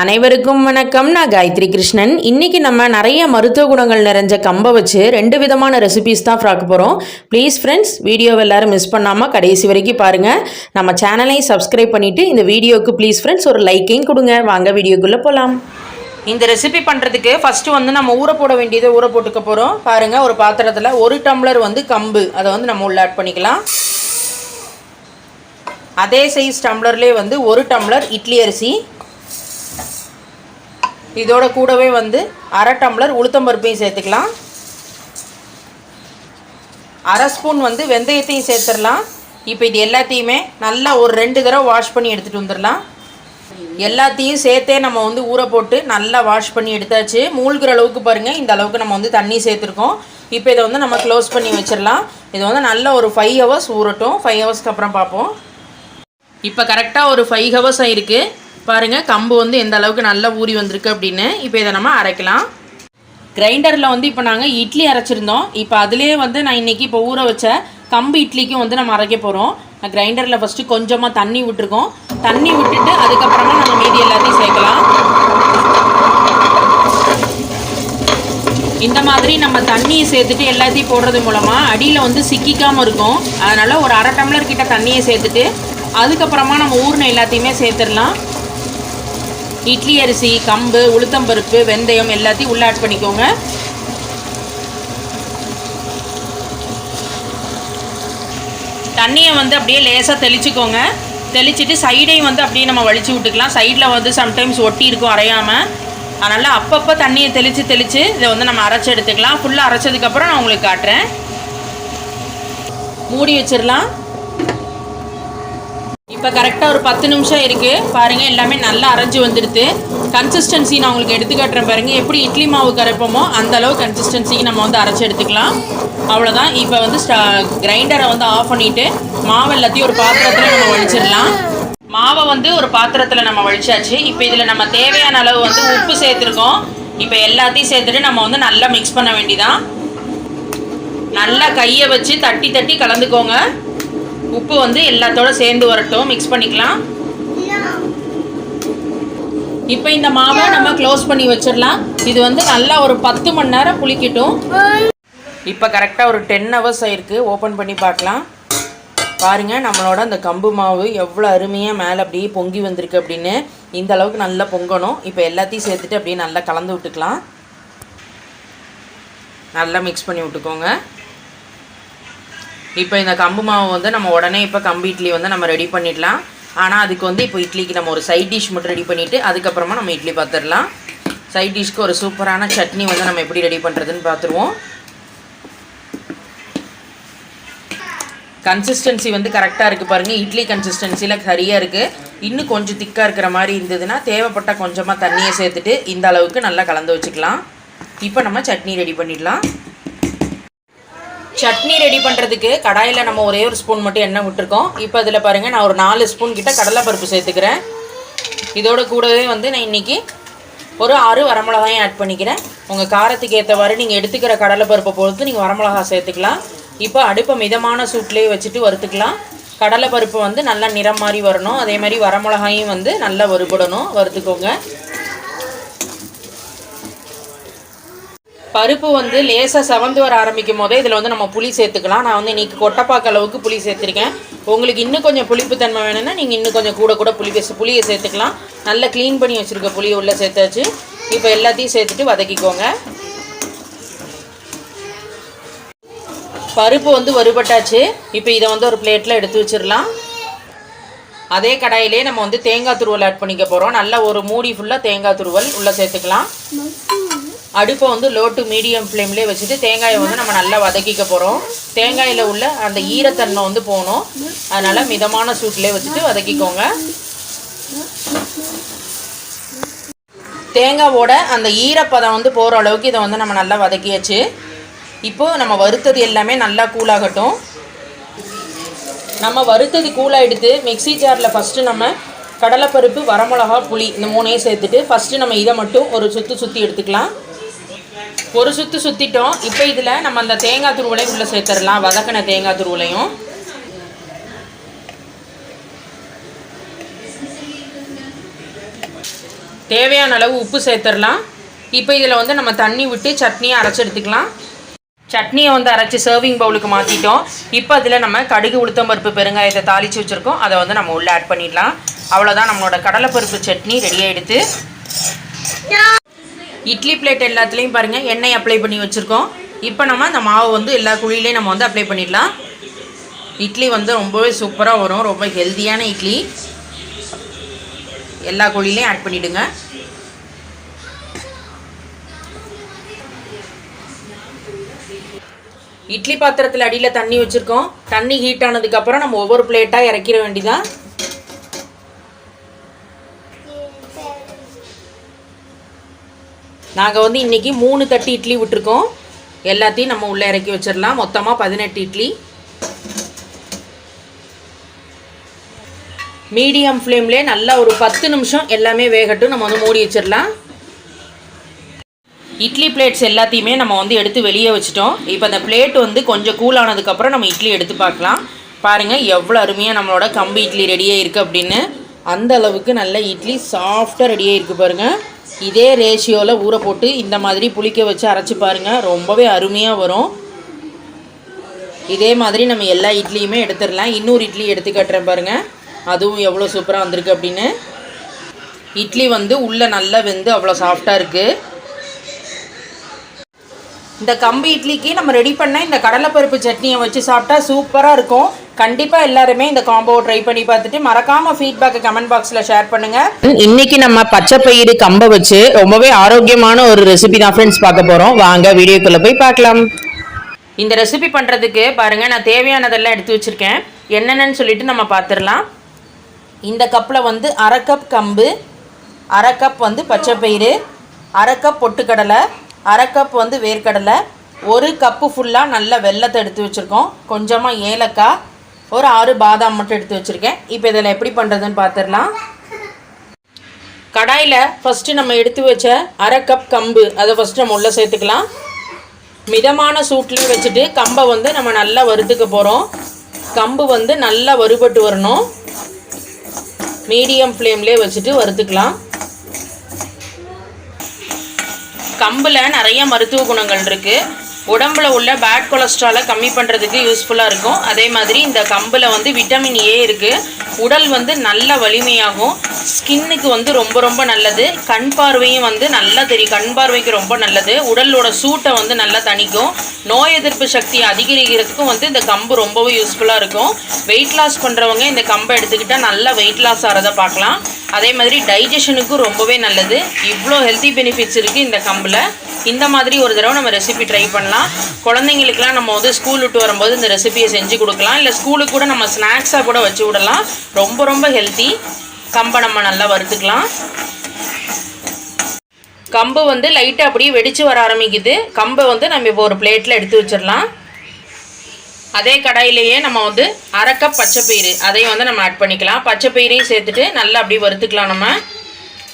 அனைவருக்கும் வணக்கம். நான் காயத்ரி கிருஷ்ணன். இன்னைக்கு நம்ம நிறைய மருத்துவ குணங்கள் நிறைஞ்ச கம்பை வச்சு ரெண்டு விதமான ரெசிபிஸ் தான் பார்க்க போகிறோம் ப்ளீஸ் ஃப்ரெண்ட்ஸ் வீடியோவை எல்லாரும் மிஸ் பண்ணாமல் கடைசி வரைக்கும் பாருங்கள் நம்ம சேனலையும் சப்ஸ்கிரைப் பண்ணிவிட்டு இந்த வீடியோவுக்கு ப்ளீஸ் ஃப்ரெண்ட்ஸ் ஒரு லைக்கையும் கொடுங்க. வாங்க வீடியோக்குள்ளே போகலாம் இந்த ரெசிபி பண்ணுறதுக்கு ஃபஸ்ட்டு வந்து நம்ம ஊற போட வேண்டியதை ஊற போட்டுக்க போகிறோம் பாருங்கள் ஒரு பாத்திரத்தில் ஒரு டம்ளர் வந்து கம்பு. அதை வந்து நம்ம உள்ள ஆட் பண்ணிக்கலாம். அதே சைஸ் டம்ளர்லேயே வந்து ஒரு டம்ளர் இட்லி அரிசி இதோட கூடவே வந்து அரை டம்ளர் உளுத்தம்பருப்பையும் சேர்த்துக்கலாம். அரை ஸ்பூன் வந்து வெந்தயத்தையும் சேர்த்துடலாம். இப்போ இது எல்லாத்தையுமே நல்லா ஒரு ரெண்டு தடவை வாஷ் பண்ணி எடுத்துகிட்டு வந்துடலாம். எல்லாத்தையும் சேர்த்தே நம்ம வந்து ஊற போட்டு நல்லா வாஷ் பண்ணி எடுத்தாச்சு. மூழ்கிற அளவுக்கு பாருங்கள் இந்த அளவுக்கு நம்ம வந்து தண்ணி சேர்த்துருக்கோம். இப்போ இதை வந்து நம்ம க்ளோஸ் பண்ணி வச்சிடலாம். இது வந்து நல்ல ஒரு ஃபைவ் ஹவர்ஸ் ஊறட்டும். ஃபைவ் ஹவர்ஸ்க்கு அப்புறம் பார்ப்போம். இப்போ கரெக்டாக ஒரு ஃபைவ் ஹவர்ஸ் ஆகிருக்கு பாருங்கள் கம்பு வந்து எந்த அளவுக்கு நல்லா ஊறி வந்திருக்கு அப்படின்னு. இப்போ இதை நம்ம அரைக்கலாம். கிரைண்டரில் வந்து இப்போ நாங்கள் இட்லி அரைச்சிருந்தோம். இப்போ அதுலேயே வந்து நான் இன்றைக்கி இப்போ ஊற வச்ச கம்பு இட்லிக்கும் வந்து நம்ம அரைக்க போகிறோம் கிரைண்டரில் ஃபஸ்ட்டு கொஞ்சமாக தண்ணி விட்டுருக்கோம். தண்ணி விட்டுட்டு அதுக்கப்புறமா நம்ம மீதி எல்லாத்தையும் சேர்க்கலாம். இந்த மாதிரி நம்ம தண்ணியை சேர்த்துட்டு எல்லாத்தையும் போடுறது மூலமாக அடியில் வந்து சிக்கிக்காமல் இருக்கும். அதனால் ஒரு அரை டம்ளர் கிட்ட தண்ணியை சேர்த்துட்டு அதுக்கப்புறமா நம்ம ஊர்ன எல்லாத்தையுமே சேர்த்துடலாம். இட்லி அரிசி கம்பு உளுத்தம்பருப்பு வெந்தயம் எல்லாத்தையும் உள்ள ஆட் பண்ணிக்கோங்க. தண்ணியை வந்து அப்படியே லேசாக தெளிச்சுக்கோங்க. தெளிச்சுட்டு சைடையும் வந்து அப்படியே நம்ம வலிச்சு விட்டுக்கலாம். சைடில் வந்து சம்டைம்ஸ் ஒட்டி இருக்கும் அரையாமல் அதனால் அப்பப்போ தண்ணியை தெளித்து தெளித்து இதை வந்து நம்ம அரைச்சி எடுத்துக்கலாம். ஃபுல்லாக அரைச்சதுக்கப்புறம் நான் உங்களுக்கு காட்டுறேன். மூடி வச்சிடலாம். இப்போ கரெக்டாக ஒரு பத்து நிமிஷம் இருக்குது பாருங்கள் எல்லாமே நல்லா அரைஞ்சு வந்துடுது. கன்சிஸ்டன்சி நான் உங்களுக்கு எடுத்து காட்டுறேன் பாருங்கள் எப்படி இட்லி மாவு கரைப்போமோ அந்த அளவு கன்சிஸ்டன்சிக்கு நம்ம வந்து அரைச்சி எடுத்துக்கலாம். அவ்வளோதான் இப்போ வந்து ஸ்டா கிரைண்டரை வந்து ஆஃப் பண்ணிவிட்டு மாவு எல்லாத்தையும் ஒரு பாத்திரத்தில் நம்ம வலிச்சிடலாம் மாவை வந்து ஒரு பாத்திரத்தில் நம்ம வலிச்சாச்சு இப்போ இதில் நம்ம தேவையான அளவு வந்து உப்பு சேர்த்துருக்கோம். இப்போ எல்லாத்தையும் சேர்த்துட்டு நம்ம வந்து நல்லா மிக்ஸ் பண்ண வேண்டிதான். நல்லா கையை வச்சு தட்டி தட்டி கலந்துக்கோங்க. உப்பு வந்து எல்லாத்தோட சேர்ந்து வரட்டும். மிக்ஸ் பண்ணிக்கலாம். இப்போ இந்த மாவை நம்ம க்ளோஸ் பண்ணி வச்சிடலாம். இது வந்து நல்லா ஒரு பத்து மணி நேரம் புளிக்கட்டும். இப்போ கரெக்டாக ஒரு டென் ஹவர்ஸ் ஆயிருக்கு. ஓப்பன் பண்ணி பார்க்கலாம். பாருங்க நம்மளோட அந்த கம்பு மாவு எவ்வளோ அருமையாக மேலே அப்படியே பொங்கி வந்திருக்கு அப்படின்னு. இந்த அளவுக்கு நல்லா பொங்கணும். இப்போ எல்லாத்தையும் சேர்த்துட்டு அப்படியே நல்லா கலந்து விட்டுக்கலாம். நல்லா மிக்ஸ் பண்ணி விட்டுக்கோங்க. இப்போ இந்த கம்பு மாவு வந்து நம்ம உடனே இப்போ கம்பு இட்லி வந்து நம்ம ரெடி பண்ணிடலாம். ஆனால் அதுக்கு வந்து இப்போ இட்லிக்கு நம்ம ஒரு சைட் டிஷ் மட்டும் ரெடி பண்ணிவிட்டு அதுக்கப்புறமா நம்ம இட்லி பார்த்துடலாம் சைட் டிஷ்க்கு ஒரு சூப்பரான சட்னி வந்து நம்ம எப்படி ரெடி பண்ணுறதுன்னு பார்த்துருவோம் கன்சிஸ்டன்சி வந்து கரெக்டாக இருக்குது பாருங்கள் இட்லி கன்சிஸ்டன்சியில் சரியாக இருக்குது இன்னும் கொஞ்சம் திக்காக இருக்கிற மாதிரி இருந்ததுன்னா தேவைப்பட்டால் கொஞ்சமாக தண்ணியை சேர்த்துட்டு இந்த அளவுக்கு நல்லா கலந்து வச்சுக்கலாம். இப்போ நம்ம சட்னி ரெடி பண்ணிடலாம். சட்னி ரெடி பண்ணுறதுக்கு கடாயில் நம்ம ஒரே ஒரு ஸ்பூன் மட்டும் எண்ணெய் விட்டுருக்கோம். இப்போ அதில் பாருங்கள் நான் ஒரு நாலு ஸ்பூன் கிட்ட கடலைப்பருப்பு சேர்த்துக்கிறேன். இதோட கூடவே வந்து நான் இன்றைக்கி ஒரு ஆறு வரமிளகாயும் ஆட் பண்ணிக்கிறேன். உங்கள் காரத்துக்கு ஏற்றவாறு நீங்கள் எடுத்துக்கிற கடலைப்பருப்பை பொறுத்து நீங்கள் வரமிளகா சேர்த்துக்கலாம். இப்போ அடுப்பை மிதமான சூட்லேயே வச்சுட்டு வறுத்துக்கலாம். கடலைப்பருப்பு வந்து நல்லா நிறம் மாதிரி வரணும். அதே மாதிரி வரமிளகாயும் வந்து நல்லா வறுபடணும். வறுத்துக்கோங்க. பருப்பு வந்து லேசாக செவந்து வர ஆரம்பிக்கும் போதே இதில் வந்து நம்ம புளி சேர்த்துக்கலாம். நான் வந்து இன்றைக்கி கொட்டைப்பாக்க அளவுக்கு புளி சேர்த்துருக்கேன். உங்களுக்கு இன்னும் கொஞ்சம் புளிப்புத்தன்மை வேணும்னா நீங்கள் இன்னும் கொஞ்சம் கூட கூட புளி புளியை சேர்த்துக்கலாம். நல்லா க்ளீன் பண்ணி வச்சுருக்க புளியை உள்ளே சேர்த்தாச்சு. இப்போ எல்லாத்தையும் சேர்த்துட்டு வதக்கிக்கோங்க. பருப்பு வந்து வறுபட்டாச்சு. இப்போ இதை வந்து ஒரு பிளேட்டில் எடுத்து வச்சிடலாம். அதே கடாயிலே நம்ம வந்து தேங்காய் துருவல் ஆட் பண்ணிக்க போகிறோம் நல்லா ஒரு மூடி ஃபுல்லாக தேங்காய் துருவல் உள்ளே சேர்த்துக்கலாம். அடுப்பை வந்து லோ டு மீடியம் ஃப்ளேம்லேயே வச்சுட்டு தேங்காயை வந்து நம்ம நல்லா வதக்கிக்க போகிறோம் தேங்காயில் உள்ள அந்த ஈரத்தன்மை வந்து போகணும். அதனால் மிதமான சூட்லேயே வச்சுட்டு வதக்கிக்கோங்க. தேங்காவோட அந்த ஈரப்பதம் வந்து போகிற அளவுக்கு இதை வந்து நம்ம நல்லா வதக்கியாச்சு. இப்போது நம்ம வறுத்தது எல்லாமே நல்லா கூலாகட்டும் நம்ம வறுத்தது கூலாகிடுத்து மிக்ஸி ஜாரில் ஃபஸ்ட்டு நம்ம கடலைப்பருப்பு வரமிளகா புளி இந்த மூணையும் சேர்த்துட்டு ஃபஸ்ட்டு நம்ம இதை மட்டும் ஒரு சுற்றி சுற்றி எடுத்துக்கலாம். ஒரு சுற்று சுற்றிட்டோம் இப்போ இதில் நம்ம அந்த தேங்காய் துருவலை உள்ளே சேர்த்துடலாம். வதக்கின தேங்காய் துருவலையும். தேவையான அளவு உப்பு சேர்த்துடலாம். இப்போ இதில் வந்து நம்ம தண்ணி விட்டு சட்னியை அரைச்சி எடுத்துக்கலாம். சட்னியை வந்து அரைச்சி சர்விங் பவுலுக்கு மாற்றிட்டோம் இப்போ அதில் நம்ம கடுகு உளுத்தம்பருப்பு பெருங்காயத்தை தாளித்து வச்சுருக்கோம். அதை வந்து நம்ம உள்ளே ஆட் பண்ணிடலாம். அவ்வளோதான் நம்மளோட கடலைப்பருப்பு சட்னி ரெடி ஆகிடுது இட்லி பிளேட் எல்லாத்துலேயும் பாருங்கள் எண்ணெய் அப்ளை பண்ணி வச்சுருக்கோம். இப்போ நம்ம அந்த மாவு வந்து எல்லா குழியிலையும் நம்ம வந்து அப்ளை பண்ணிடலாம். இட்லி வந்து ரொம்பவே சூப்பராக வரும் ரொம்ப ஹெல்த்தியான இட்லி. எல்லா குழிலையும் ஆட் பண்ணிவிடுங்க இட்லி பாத்திரத்தில் அடியில் தண்ணி வச்சுருக்கோம். தண்ணி ஹீட் ஆனதுக்கப்புறம் நம்ம ஒவ்வொரு பிளேட்டாக இறக்கிட வேண்டிதான் நாங்கள் வந்து இன்றைக்கி மூணு தட்டு இட்லி விட்டுருக்கோம். எல்லாத்தையும் நம்ம உள்ளே இறக்கி வச்சிடலாம். மொத்தமாக பதினெட்டு இட்லி. மீடியம் ஃப்ளேம்லேயே நல்லா ஒரு பத்து நிமிஷம் எல்லாமே வேகட்டும். நம்ம வந்து மூடி வச்சிடலாம். இட்லி பிளேட்ஸ் எல்லாத்தையுமே நம்ம வந்து எடுத்து வெளியே வச்சுட்டோம். இப்போ அந்த பிளேட் வந்து கொஞ்சம் கூல் ஆனதுக்கப்புறம் நம்ம இட்லி எடுத்து பார்க்கலாம். பாருங்கள் எவ்வளோ அருமையாக நம்மளோட கம்பு இட்லி ரெடியாக இருக்குது அப்படின்னு. அந்த அளவுக்கு நல்ல இட்லி சாஃப்டாக ரெடியாக இருக்குது பாருங்கள் இதே ரேஷியோவில் ஊற போட்டு இந்த மாதிரி புளிக்க வச்சு அரைச்சி பாருங்கள் ரொம்பவே அருமையாக வரும். இதே மாதிரி நம்ம எல்லா இட்லியுமே எடுத்துடலாம். இன்னொரு இட்லி எடுத்து கட்டுறேன் பாருங்கள் அதுவும் எவ்வளோ சூப்பராக வந்திருக்கு அப்படின்னு. இட்லி வந்து உள்ளே நல்லா வெந்து அவ்வளோ சாஃப்டாக இருக்குது இந்த கம்பு இட்லிக்கு நம்ம ரெடி பண்ண இந்த கடலைப்பருப்பு சட்னியை வச்சு சாப்பிட்டா சூப்பராக இருக்கும். கண்டிப்பாக எல்லாருமே இந்த காம்போவை ட்ரை பண்ணி பார்த்துட்டு மறக்காம ஃபீட்பேக்கை கமெண்ட் பாக்ஸில் ஷேர் பண்ணுங்கள் இன்னைக்கு நம்ம பச்சை பயிறு கம்பை வச்சு ரொம்பவே ஆரோக்கியமான ஒரு ரெசிபி தான் ஃப்ரெண்ட்ஸ் பார்க்க போகிறோம் வாங்க வீடியோக்குள்ளே போய் பார்க்கலாம். இந்த ரெசிபி பண்ணுறதுக்கு பாருங்கள் நான் தேவையானதெல்லாம் எடுத்து வச்சுருக்கேன். என்னென்னு சொல்லிட்டு நம்ம பார்த்துடலாம். இந்த கப்பில் வந்து அரை கப் கம்பு அரை கப் வந்து பச்சை பயிறு அரை கப் பொட்டுக்கடலை அரை கப் வந்து வேர்க்கடலை ஒரு கப்பு ஃபுல்லாக நல்ல வெல்லத்தை எடுத்து வச்சுருக்கோம். கொஞ்சமாக ஏலக்காய் ஒரு ஆறு பாதாம் மட்டும் எடுத்து வச்சுருக்கேன். இப்போ இதில் எப்படி பண்ணுறதுன்னு பார்த்துடலாம் கடாயில் ஃபஸ்ட்டு நம்ம எடுத்து வச்ச அரை கப் கம்பு அதை ஃபஸ்ட்டு நம்ம உள்ளே சேர்த்துக்கலாம். மிதமான சூட்லேயே வச்சுட்டு கம்பை வந்து நம்ம நல்லா வறுத்துக்க போகிறோம் கம்பு வந்து நல்லா வறுபட்டு வரணும். மீடியம் ஃப்ளேம்லேயே வச்சுட்டு வறுத்துக்கலாம். கம்பில் நிறைய மருத்துவ குணங்கள் இருக்குது உடம்புல உள்ள பேட் கொலஸ்ட்ராலை கம்மி பண்ணுறதுக்கு யூஸ்ஃபுல்லாக இருக்கும். அதே மாதிரி இந்த கம்பில் வந்து விட்டமின் ஏ இருக்குது உடல் வந்து நல்ல வலிமையாகும். ஸ்கின்னுக்கு வந்து ரொம்ப ரொம்ப நல்லது. கண் பார்வையும் வந்து நல்லா தெரியும். கண் பார்வைக்கு ரொம்ப நல்லது. உடலோட சூட்டை வந்து நல்லா தணிக்கும். நோய் எதிர்ப்பு சக்தி அதிகரிக்கிறதுக்கும் வந்து இந்த கம்பு ரொம்பவே யூஸ்ஃபுல்லாக இருக்கும். வெயிட் லாஸ் பண்ணுறவங்க இந்த கம்பை எடுத்துக்கிட்டால் நல்லா வெயிட் லாஸ் ஆகிறத பார்க்கலாம். அதே மாதிரி டைஜஷனுக்கும் ரொம்பவே நல்லது. இவ்வளோ ஹெல்த்தி பெனிஃபிட்ஸ் இருக்குது இந்த கம்பில். இந்த மாதிரி ஒரு தடவை நம்ம ரெசிபி ட்ரை பண்ணலாம். குழந்தைங்களுக்குலாம் நம்ம வந்து ஸ்கூல் விட்டு வரும்போது இந்த ரெசிபியை செஞ்சு கொடுக்கலாம். இல்லை ஸ்கூலுக்கு கூட நம்ம ஸ்நாக்ஸாக கூட வச்சு விடலாம். ரொம்ப ரொம்ப ஹெல்த்தி கம்பை நம்ம நல்லா வறுத்துக்கலாம். கம்பு வந்து லைட்டாக அப்படியே வெடித்து வர ஆரம்பிக்குது. கம்பை வந்து நம்ம இப்போ ஒரு பிளேட்டில் எடுத்து வச்சிடலாம். அதே கடாயிலேயே நம்ம வந்து அரைக்கப் பச்சைப்பயிறு அதையும் வந்து நம்ம ஆட் பண்ணிக்கலாம். பச்சைப்பயிரையும் சேர்த்துட்டு நல்லா அப்படியே வறுத்துக்கலாம் நம்ம.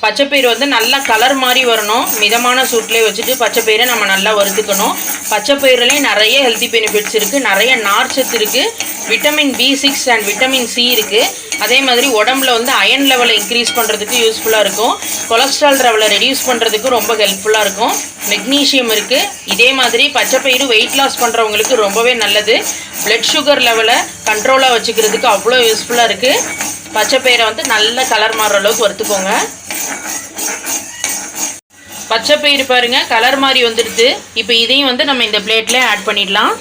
பச்சைப்பயிறு வந்து நல்லா கலர் மாதிரி வரணும். மிதமான சூட்லேயே வச்சுட்டு பச்சைப்பயிரை நம்ம நல்லா வறுத்துக்கணும். பச்சைப்பயிறுலேயும் நிறைய ஹெல்த்தி பெனிஃபிட்ஸ் இருக்குது நிறைய நார்ச்சத்து இருக்குது vitamin B six and vitamin C இருக்குது அதே மாதிரி உடம்புல வந்து அயன் லெவலை இன்க்ரீஸ் பண்ணுறதுக்கு யூஸ்ஃபுல்லாக இருக்கும். கொலஸ்ட்ரால் லெவலை ரெடியூஸ் பண்ணுறதுக்கு ரொம்ப ஹெல்ப்ஃபுல்லாக இருக்கும். மெக்னீஷியம் இருக்குது இதே மாதிரி பச்சைப்பயிறு வெயிட் லாஸ் பண்ணுறவங்களுக்கு ரொம்பவே நல்லது. பிளட் சுகர் லெவலை கண்ட்ரோலாக வச்சுக்கிறதுக்கு அவ்வளோ யூஸ்ஃபுல்லாக இருக்குது பச்சைப்பயிரை வந்து நல்ல கலர் மாறுற அளவுக்கு வறுத்துக்கோங்க. பச்சை பயிர் பாருங்க கலர் மாதிரி வந்துடுது. இப்போ இதையும் வந்து நம்ம இந்த பிளேட்ல ஆட் பண்ணிடலாம்.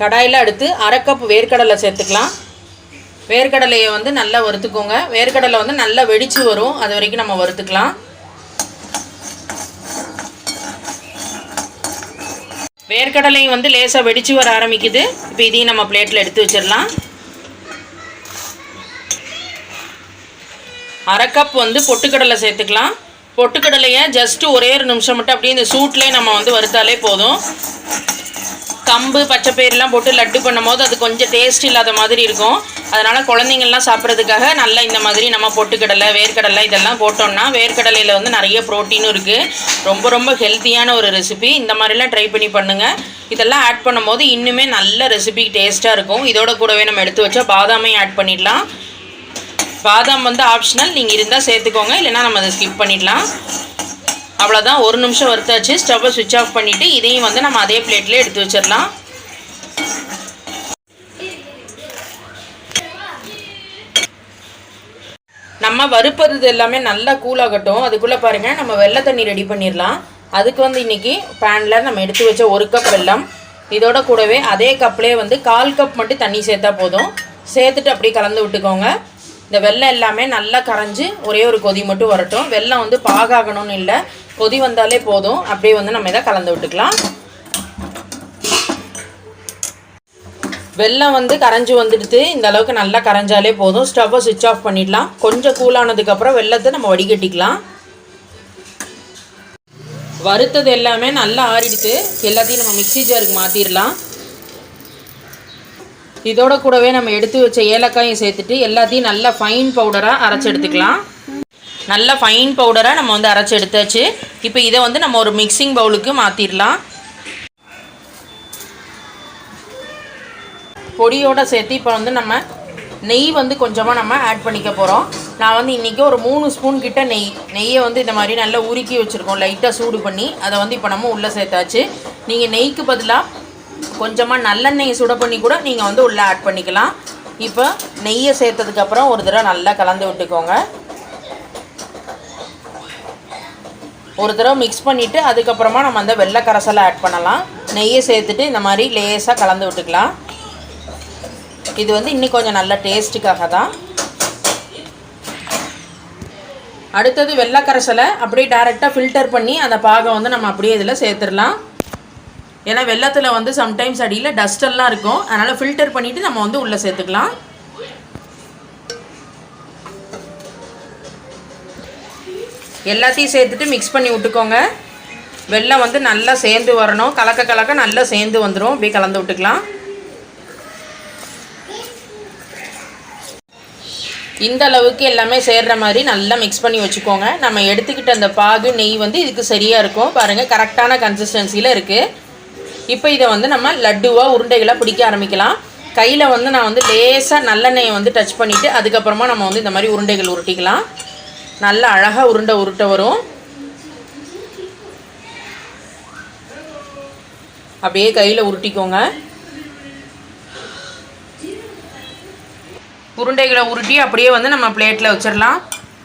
கடாயில் அடுத்து அரை கப் வேர்க்கடலை சேர்த்துக்கலாம். வேர்க்கடலையை வந்து நல்லா வறுத்துக்கோங்க. வேர்க்கடலை வந்து நல்லா வெடிச்சு வரும். அது வரைக்கும் நம்ம வறுத்துக்கலாம். வேர்க்கடலையும் வந்து லேசாக வெடிச்சு வர ஆரம்பிக்குது. இப்போ இதையும் நம்ம பிளேட்டில் எடுத்து வச்சிடலாம். அரை கப் வந்து பொட்டுக்கடலை சேர்த்துக்கலாம். பொட்டுக்கடலையை ஜஸ்ட்டு ஒரே ஒரு நிமிஷம் மட்டும் அப்படியே இந்த சூட்லேயே நம்ம வந்து வறுத்தாலே போதும். கம்பு பச்சைப்பயிரெலாம் போட்டு லட்டு பண்ணும்போது அது கொஞ்சம் டேஸ்ட் இல்லாத மாதிரி இருக்கும். அதனால் குழந்தைங்கள்லாம் சாப்பிட்றதுக்காக நல்லா இந்த மாதிரி நம்ம பொட்டுக்கடலை வேர்க்கடலை இதெல்லாம் போட்டோம்னா வேர்க்கடலையில் வந்து நிறைய ப்ரோட்டீனும் இருக்குது ரொம்ப ரொம்ப ஹெல்த்தியான ஒரு ரெசிபி இந்த மாதிரிலாம் ட்ரை பண்ணி பண்ணுங்கள் இதெல்லாம் ஆட் பண்ணும்போது இன்னுமே நல்ல ரெசிபி டேஸ்ட்டாக இருக்கும். இதோட கூடவே நம்ம எடுத்து வச்சா பாதாமையும் ஆட் பண்ணிடலாம். பாதாம் வந்து ஆப்ஷனல் நீங்கள் இருந்தால் சேர்த்துக்கோங்க. இல்லைன்னா நம்ம அதை ஸ்கிப் பண்ணிடலாம். அவ்வளோதான் ஒரு நிமிஷம் வறுத்தாச்சு. ஸ்டவ்வை சுவிட்ச் ஆஃப் பண்ணிவிட்டு இதையும் வந்து நம்ம அதே பிளேட்லேயே எடுத்து வச்சிடலாம். நம்ம வறுப்பது எல்லாமே நல்லா கூலாகட்டும் அதுக்குள்ளே பாருங்கள் நம்ம வெள்ளை தண்ணி ரெடி பண்ணிடலாம். அதுக்கு வந்து இன்றைக்கி பேனில் நம்ம எடுத்து வச்ச ஒரு கப் வெல்லம். இதோட கூடவே அதே கப்லேயே வந்து கால் கப் மட்டும் தண்ணி சேர்த்தா போதும். சேர்த்துட்டு அப்படியே கலந்து விட்டுக்கோங்க. இந்த வெள்ளம் எல்லாமே நல்லா கரைஞ்சி ஒரே ஒரு கொதி மட்டும் வரட்டும். வெள்ளம் வந்து பாகாகணும்னு இல்லை. கொதி வந்தாலே போதும். அப்படியே வந்து நம்ம இதை கலந்து விட்டுக்கலாம். வெல்லம் வந்து கரைஞ்சி வந்துடுது. இந்த அளவுக்கு நல்லா கரைஞ்சாலே போதும். ஸ்டவ்வை சுவிட்ச் ஆஃப் பண்ணிடலாம். கொஞ்சம் கூலானதுக்கப்புறம் வெள்ளத்தை நம்ம வடிகட்டிக்கலாம். வறுத்தது எல்லாமே நல்லா ஆறிடுது. எல்லாத்தையும் நம்ம மிக்சி ஜாருக்கு மாற்றிடலாம் இதோட கூடவே நம்ம எடுத்து வச்ச ஏலக்காயும் சேர்த்துட்டு எல்லாத்தையும் நல்லா ஃபைன் பவுடராக அரைச்சி எடுத்துக்கலாம். நல்ல ஃபைன் பவுடராக நம்ம வந்து அரைச்சி எடுத்தாச்சு. இப்போ இதை வந்து நம்ம ஒரு மிக்சிங் பவுலுக்கு மாற்றிடலாம் பொடியோடு சேர்த்து இப்போ வந்து நம்ம நெய் வந்து கொஞ்சமாக நம்ம ஆட் பண்ணிக்க போகிறோம் நான் வந்து இன்றைக்கி ஒரு மூணு ஸ்பூன் கிட்ட நெய் நெய்யை வந்து இந்த மாதிரி நல்லா உருக்கி வச்சுருக்கோம். லைட்டாக சூடு பண்ணி அதை வந்து இப்போ நம்ம உள்ளே சேர்த்தாச்சு. நீங்கள் நெய்க்கு பதிலாக கொஞ்சமாக நல்லெண்ணெயை சுட பண்ணி கூட நீங்கள் வந்து உள்ளே ஆட் பண்ணிக்கலாம். இப்போ நெய்யை சேர்த்ததுக்கப்புறம் ஒரு தடவை நல்லா கலந்து விட்டுக்கோங்க. ஒரு தடவை மிக்ஸ் பண்ணிவிட்டு அதுக்கப்புறமா நம்ம அந்த வெள்ளை கரசலை ஆட் பண்ணலாம். நெய்யை சேர்த்துட்டு இந்த மாதிரி லேசாக கலந்து விட்டுக்கலாம். இது வந்து இன்னும் கொஞ்சம் நல்ல டேஸ்ட்டுக்காக தான். அடுத்தது வெள்ளை கரசலை அப்படியே டேரெக்டாக ஃபில்டர் பண்ணி அந்த பாகை வந்து நம்ம அப்படியே இதில் சேர்த்துடலாம். ஏன்னா வெள்ளத்தில் வந்து சம்டைம்ஸ் அடியில் டஸ்டெல்லாம் இருக்கும். அதனால் ஃபில்டர் பண்ணிவிட்டு நம்ம வந்து உள்ளே சேர்த்துக்கலாம். எல்லாத்தையும் சேர்த்துட்டு மிக்ஸ் பண்ணி விட்டுக்கோங்க. வெள்ளம் வந்து நல்லா சேர்ந்து வரணும். கலக்க கலக்க நல்லா சேர்ந்து வந்துடும் அப்படியே கலந்து விட்டுக்கலாம். இந்த அளவுக்கு எல்லாமே சேர்ற மாதிரி நல்லா மிக்ஸ் பண்ணி வச்சுக்கோங்க. நம்ம எடுத்துக்கிட்ட அந்த பாகு நெய் வந்து இதுக்கு சரியாக இருக்கும். பாருங்கள் கரெக்டான கன்சிஸ்டன்சியில் இருக்குது இப்போ இதை வந்து நம்ம லட்டுவாக உருண்டைகளாக பிடிக்க ஆரம்பிக்கலாம். கையில் வந்து நான் வந்து லேசாக நல்லெண்ணெயை வந்து டச் பண்ணிவிட்டு அதுக்கப்புறமா நம்ம வந்து இந்த மாதிரி உருண்டைகள் உருட்டிக்கலாம். நல்லா அழகாக உருண்டை உருட்ட வரும். அப்படியே கையில் உருட்டிக்கோங்க. உருண்டைகளை உருட்டி அப்படியே வந்து நம்ம பிளேட்டில் வச்சிடலாம்.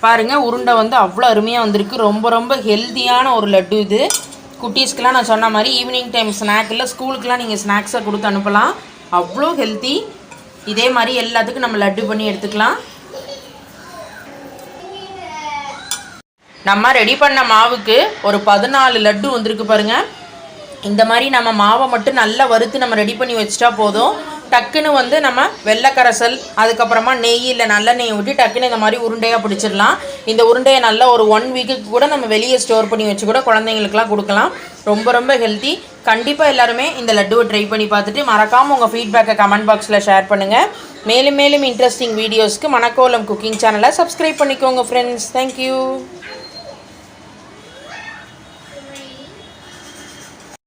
பாருங்கள் உருண்டை வந்து அவ்வளோ அருமையாக வந்திருக்கு. ரொம்ப ரொம்ப ஹெல்த்தியான ஒரு லட்டு இது. குட்டீஸ்க்கெலாம் நான் சொன்ன மாதிரி ஈவினிங் டைம் ஸ்நாக் இல்லை ஸ்கூலுக்கெலாம் நீங்கள் ஸ்நாக்ஸை கொடுத்து அனுப்பலாம். அவ்வளோ ஹெல்த்தி இதே மாதிரி எல்லாத்துக்கும் நம்ம லட்டு பண்ணி எடுத்துக்கலாம். நம்ம ரெடி பண்ண மாவுக்கு ஒரு பதினாலு லட்டு வந்திருக்கு பாருங்கள் இந்த மாதிரி நம்ம மாவை மட்டும் நல்லா வறுத்து நம்ம ரெடி பண்ணி வச்சிட்டா போதும். டக்குன்னு வந்து நம்ம வெள்ளைக்கரசல் அதுக்கப்புறமா நெய் இல்லை நல்லெண்ணெயை விட்டு டக்குன்னு இந்த மாதிரி உருண்டையாக பிடிச்சிடலாம். இந்த உருண்டையை நல்லா ஒரு ஒன் வீக்குக்கு கூட நம்ம வெளியே ஸ்டோர் பண்ணி வச்சு கூட குழந்தைங்களுக்குலாம் கொடுக்கலாம். ரொம்ப ரொம்ப ஹெல்த்தி கண்டிப்பாக எல்லாருமே இந்த லட்டுவை ட்ரை பண்ணி பார்த்துட்டு மறக்காமல் உங்கள் ஃபீட்பேக்கை கமெண்ட் பாக்ஸில் ஷேர் பண்ணுங்கள் மேலும் மேலும் இன்ட்ரெஸ்டிங் வீடியோஸ்க்கு மணக்கோலம் குக்கிங் சேனலை சப்ஸ்கிரைப் பண்ணிக்கோங்க ஃப்ரெண்ட்ஸ் தேங்க்யூ